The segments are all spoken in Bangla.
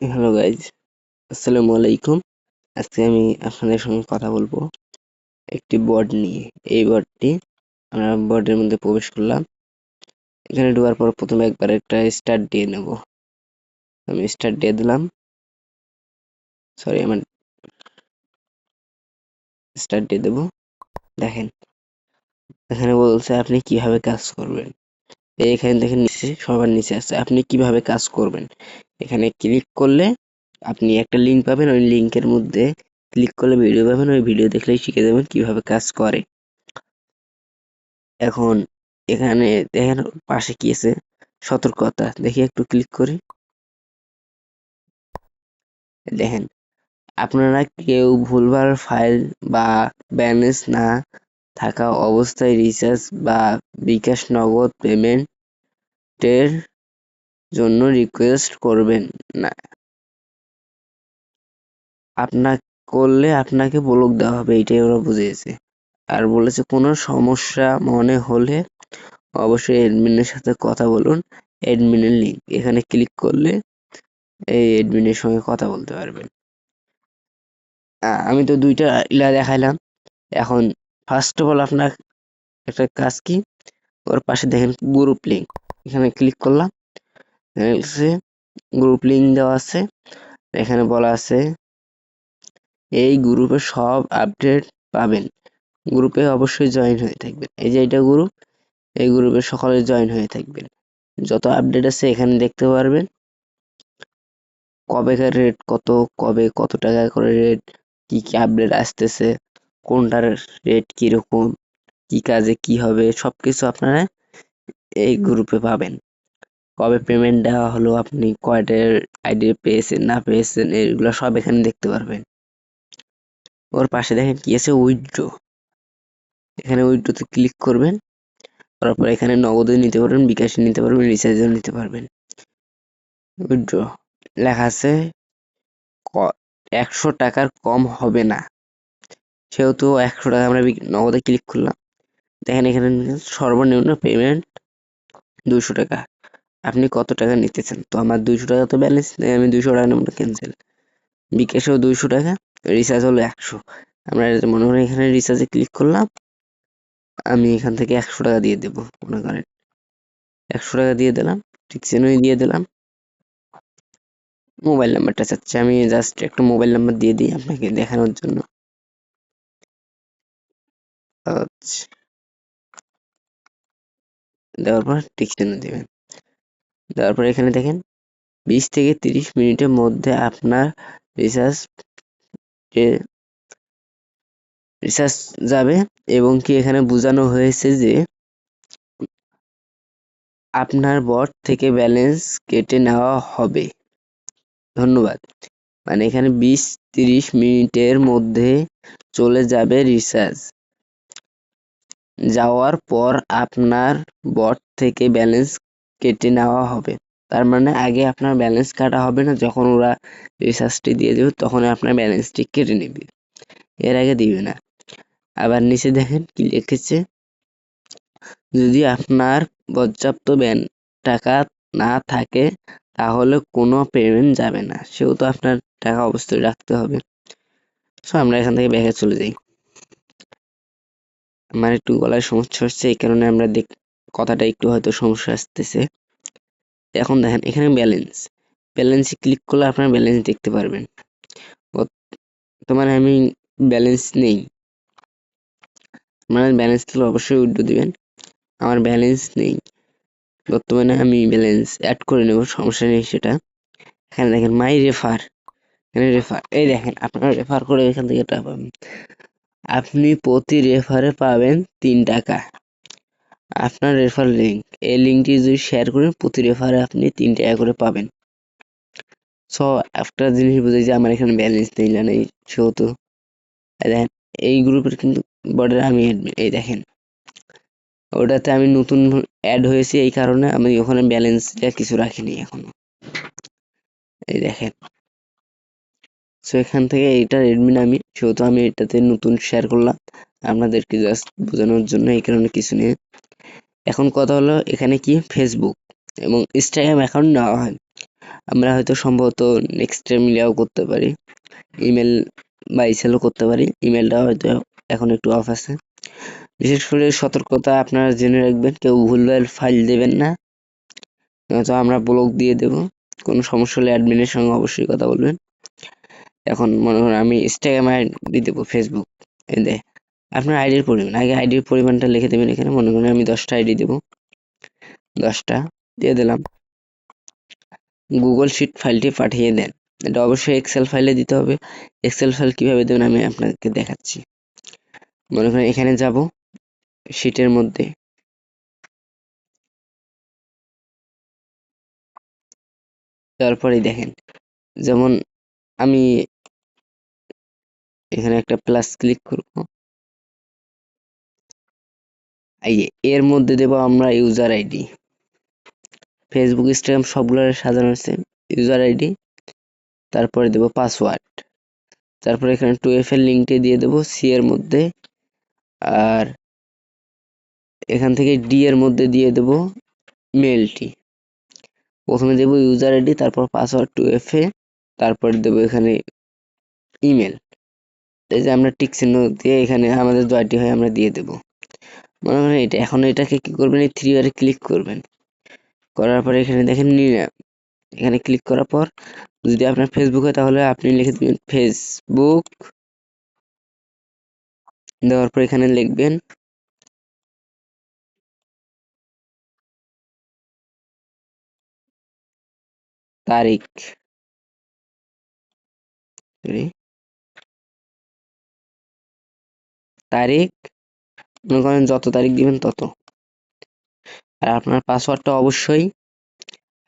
হ্যালো গাইজ আসসালামু আলাইকুম। আজকে আমি আপনাদের সঙ্গে কথা বলব একটি বোর্ড নিয়ে। এই বোর্ডটি আমরা বোর্ডের মধ্যে প্রবেশ করলাম। এখানে ঢোকার পর প্রথমে একবার একটা স্টার্ট দিয়ে নেব। আমি স্টার্ট দিয়ে দিলাম। সরি আমার স্টার্ট দিয়ে দেবো। দেখেন, এখানে বলছে আপনি কীভাবে কাজ করবেন। এখানে দেখেন নিচে, সবার নিচে আছে। আপনি কীভাবে কাজ করবেন? এখানে ক্লিক করলে আপনি একটা লিঙ্ক পাবেন, ওই লিঙ্কের মধ্যে ক্লিক করলে ভিডিও পাবেন, ওই ভিডিও দেখলেই শিখে যাবেন কীভাবে কাজ করে। এখন এখানে দেখেন পাশে কি আছে? সতর্কতা। দেখি একটু ক্লিক করি। দেখেন, আপনারা কেউ ভুলভাল ফাইল বা ব্যালেন্স না থাকা অবস্থায় রিচার্জ বা বিকাশ নগদ পেমেন্টের জন্য রিকোয়েস্ট করবেন না। আপনার করলে আপনাকে ব্লক দেওয়া হবে, এটাই ওরা বুঝিয়েছে। আর বলেছে, কোনো সমস্যা মনে হলে অবশ্যই অ্যাডমিনের সাথে কথা বলুন। অ্যাডমিনের লিঙ্ক এখানে ক্লিক করলে এই অ্যাডমিনের সঙ্গে কথা বলতে পারবেন। আমি তো দুইটা ইলা দেখাইলাম। এখন ফার্স্ট অফ অল আপনার একটা কাজ কি? ওর পাশে দেখেন গ্রুপ লিঙ্ক এখানে ক্লিক করলাম। গ্রুপ লিঙ্ক দেওয়া আছে। এখানে বলা আছে, এই গ্রুপে সব আপডেট পাবেন। গ্রুপে অবশ্যই জয়েন হয়ে থাকবেন। এই যে এটা গ্রুপ এই গ্রুপে সকলে জয়েন হয়ে থাকবেন। যত আপডেট আছে এখানে দেখতে পারবেন। কবেকার রেট কত, কবে কত টাকা করে রেট কি কি আপডেট আসতেছে, কোনটার রেট কীরকম, কি কাজে কি হবে সব কিছু আপনারা এই গ্রুপে পাবেন। কবে পেমেন্ট দেওয়া হলো আপনি কয়টার আইডি পেয়েছেন না পেয়েছেন এগুলো সব এখানে দেখতে পারবেন। ওর পাশে দেখেন কি আছে উইথড্র এখানে উইথড্রোতে ক্লিক করবেন তারপর এখানে নগদে নিতে পারবেন বিকাশে নিতে পারবেন রিচার্জেও নিতে পারবেন। উইথড্র লেখা আছে একশো টাকার কম হবে না। সেহেতু একশো টাকা আমরা নগদে ক্লিক করলাম। দেখেন এখানে সর্বনিম্ন পেমেন্ট দুশো টাকা। আপনি কত টাকা নিতে চান তো আমার দুইশো টাকা তো ব্যালেন্স নেই, আমি দুইশো টাকা নেব ক্যান্সেল বিকাশেও দুইশো টাকা রিচার্জ হলো একশো। আমরা মনে করেন এখানে রিচার্জে ক্লিক করলাম, আমি এখান থেকে একশো টাকা দিয়ে দেবো, মনে করেন। একশো টাকা দিয়ে দিলাম, ঠিক চেনই দিয়ে দিলাম। মোবাইল নাম্বারটা চাচ্ছে, আমি জাস্ট একটা মোবাইল নাম্বার দিয়ে দিই আপনাকে দেখানোর জন্য। আচ্ছা। দেওয়ার পর ঠিক চিহ্ন দেবেন। দেওয়ার পর এখানে দেখেন, বিশ থেকে তিরিশ মিনিটের মধ্যে আপনার রিচার্জ রিচার্জ যাবে এবং কি এখানে বোঝানো হয়েছে যে আপনার বট থেকে ব্যালেন্স কেটে নেওয়া হবে। ধন্যবাদ। মানে এখানে বিশ, তিরিশ মিনিটের মধ্যে চলে যাবে রিচার্জ যাওয়ার পর আপনার বট থেকে ব্যালেন্স কেটে নেওয়া হবে। তার মানে আগে আপনার ব্যালেন্স কাটা হবে না, যখন ওরা রিচার্জটি দিয়ে দেবে, তখন আপনার ব্যালেন্সটি কেটে নেবে। এর আগে দিবে না। আবার নিচে দেখেন কি লিখেছে, যদি আপনার পর্যাপ্ত ব্যান টাকা না থাকে, তাহলে কোনো পেমেন্ট যাবে না। সেও তো আপনার টাকা অবশ্যই রাখতে হবে। সো আমরা এখান থেকে ব্যাগে চলে যাই। আমার একটু গলায় সমস্যা হচ্ছে, এই কারণে আমরা দেখ, কথাটা একটু হয়তো সমস্যা আসতেছে। এখন দেখেন, এখানে ব্যালেন্স ব্যালেন্সে ক্লিক করলে আপনার ব্যালেন্স দেখতে পারবেন। তোমার আমি ব্যালেন্স নেই। আপনার ব্যালেন্স থাকলে অবশ্যই উইথড্র দিবেন। আমার ব্যালেন্স নেই। বর্তমানে আমি ব্যালেন্স অ্যাড করে নেব, সমস্যা নেই সেটা। এখানে দেখেন মাই রেফার এখানে রেফার এই দেখেন, আপনারা রেফার করে এখান থেকে টাকা পাবেন আপনি প্রতি রেফারে পাবেন তিন টাকা। আপনার রেফার লিঙ্ক এই লিঙ্কটি যদি শেয়ার করেন, প্রতি রেফারে আপনি তিন টাকা করে পাবেন। সো একটা জিনিস বুঝে যে আমার এখানে ব্যালেন্স নেই না নেই সেহেতু দেখেন, এই গ্রুপের কিন্তু বর্ডারে আমি এই দেখেন। ওটাতে আমি নতুন অ্যাড হয়েছি এই কারণে আমি ওখানে ব্যালেন্সটা কিছু রাখিনি এখনও। এই দেখেন। সো এখান থেকে এইটার এডমিন আমি সেহেতু আমি এটাতে নতুন শেয়ার করলাম, আপনাদেরকে জাস্ট বোঝানোর জন্য এই কারণে কিছু নিয়ে এখন কথা হলো এখানে কি? ফেসবুক এবং ইনস্টাগ্রাম অ্যাকাউন্ট নেওয়া হয়। আমরা হয়তো সম্ভবত নেক্সট মিলিয়াও করতে পারি। ইমেল বা ইসেলও করতে পারি। ইমেলটা হয়তো এখন একটু অফ আছে। বিশেষ করে সতর্কতা আপনারা জেনে রাখবেন, কেউ ভুলভাল ফাইল দেবেন না। নয়তো আমরা ব্লক দিয়ে দেব। কোনো সমস্যা হলে অ্যাডমিনের সঙ্গে অবশ্যই কথা বলবেন। এখন মনে করেন আমি ইনস্টাগ্রাম আইডি দেবো ফেসবুক দে। আপনার আইডির পরিমাণ, আগে আইডির পরিমাণটা লিখে দেবেন এখানে, মনে করেন আমি দশটা আইডি দেবো। দশটা দিয়ে দিলাম। গুগল শিট ফাইলটি পাঠিয়ে দেন। এটা অবশ্যই এক্সেল ফাইলে দিতে হবে। এক্সেল ফাইল কীভাবে দেবেন আমি আপনাকে দেখাচ্ছি। মনে করেন এখানে যাব শিটের মধ্যে। তারপরেই দেখেন, যেমন আমি এখানে একটা প্লাস ক্লিক করব। এই এর মধ্যে দেব আমরা ইউজার আইডি ফেসবুক ইনস্টাগ্রাম সবগুলো সাজানো আছে ইউজার আইডি তারপরে দেব পাসওয়ার্ড তারপরে এখানে টু এফ এর লিঙ্কটি দিয়ে দেব সি এর মধ্যে। আর এখান থেকে ডি এর মধ্যে দিয়ে দেব মেলটি প্রথমে দেব ইউজার আইডি তারপর পাসওয়ার্ড টু এফ এ। তারপর দেব এখানে ইমেল এই যে আমরা টিক চিহ্ন দিয়ে এখানে আমাদের দয়টি হয়, আমরা দিয়ে দেব। মনে করেন এটা, এখন এটাকে কি করবেন? এই থ্রি বারে ক্লিক করবেন। করার পরে এখানে দেখেন নিয়ে এখানে ক্লিক করার পর যদি আপনার ফেসবুক হয়, তাহলে আপনি লিখে দেবেন ফেসবুক দেওয়ার পর এখানে লিখবেন তারিখ। তারিখ, মনে করেন যত তারিখ দিবেন তত। আর আপনার পাসওয়ার্ডটা অবশ্যই,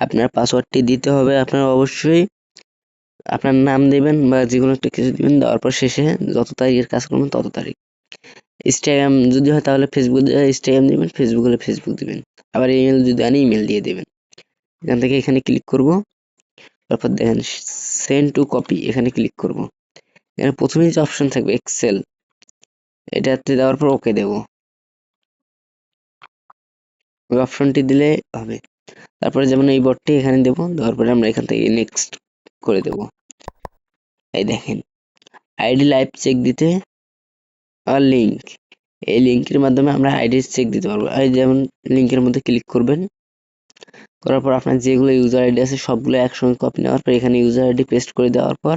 আপনার পাসওয়ার্ডটি দিতে হবে, আপনার অবশ্যই আপনার নাম দেবেন বা যে কোনো একটা কিছু দিবেন, দেওয়ার পর শেষে যত তারিখের কাজ করবেন তত তারিখ। ইনস্টাগ্রাম যদি হয় তাহলে ফেসবুক ইনস্টাগ্রাম দিবেন ফেসবুক হলে ফেসবুক দিবেন। আবার ইমেল যদি আনি ইমেল দিয়ে দেবেন। এখান থেকে এখানে ক্লিক করব। তারপর দেখেন সেন্ড টু কপি এখানে ক্লিক করব। এখানে প্রথমেই যে অপশন থাকবে এক্সেল এটাতে দেওয়ার পর ওকে দেব। ওই অপশনটি দিলে হবে। তারপরে যেমন এই বটটি এখানে দেব, দেওয়ার পরে আমরা এখান থেকে নেক্সট করে দেব। এই দেখেন আইডি লাইভ চেক দিতে আর লিঙ্ক এই লিঙ্কের মাধ্যমে আমরা আইডি চেক দিতে পারব। এই যেমন লিঙ্কের মধ্যে ক্লিক করবেন, করার পর আপনার যেগুলো ইউজার আইডি আছে সবগুলো একসঙ্গে কপি নেওয়ার পর এখানে ইউজার আইডি পেস্ট করে দেওয়ার পর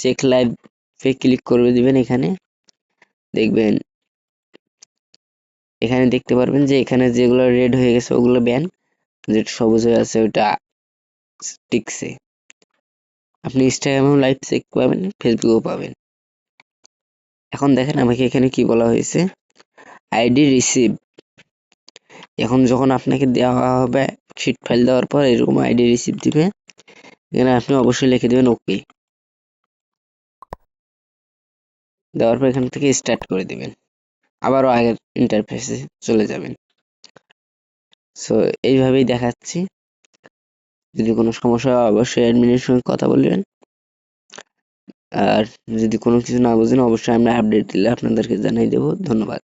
চেক লাইভ পে ক্লিক করে দিবেন এখানে। দেখবেন, এখানে দেখতে পারবেন যে এখানে যেগুলো রেড হয়ে গেছে, ওগুলো ব্যান যেটা সবুজ হয়ে আছে ওটা টিকছে। আপনি ইনস্টাগ্রামেও লাইভ চেক পাবেন ফেসবুকেও পাবেন। এখন দেখেন আমাকে এখানে কি বলা হয়েছে? আইডি রিসিভ এখন যখন আপনাকে দেওয়া হবে শিট ফাইল দেওয়ার পর এরকম আইডি রিসিভ দিবে। এখানে আপনি অবশ্যই লিখে দেবেন ওকে দেওয়ার পর এখান থেকে স্টার্ট করে দিবেন। আবারও আগের ইন্টারফেসে চলে যাবেন। সো এইভাবেই দেখাচ্ছি। যদি কোনো সমস্যা হয়, অবশ্যই অ্যাডমিনের সঙ্গে কথা বলবেন। আর যদি কোনো কিছু না বুঝেন, অবশ্যই আমরা আপডেট দিলে আপনাদেরকে জানিয়ে দেবো। ধন্যবাদ।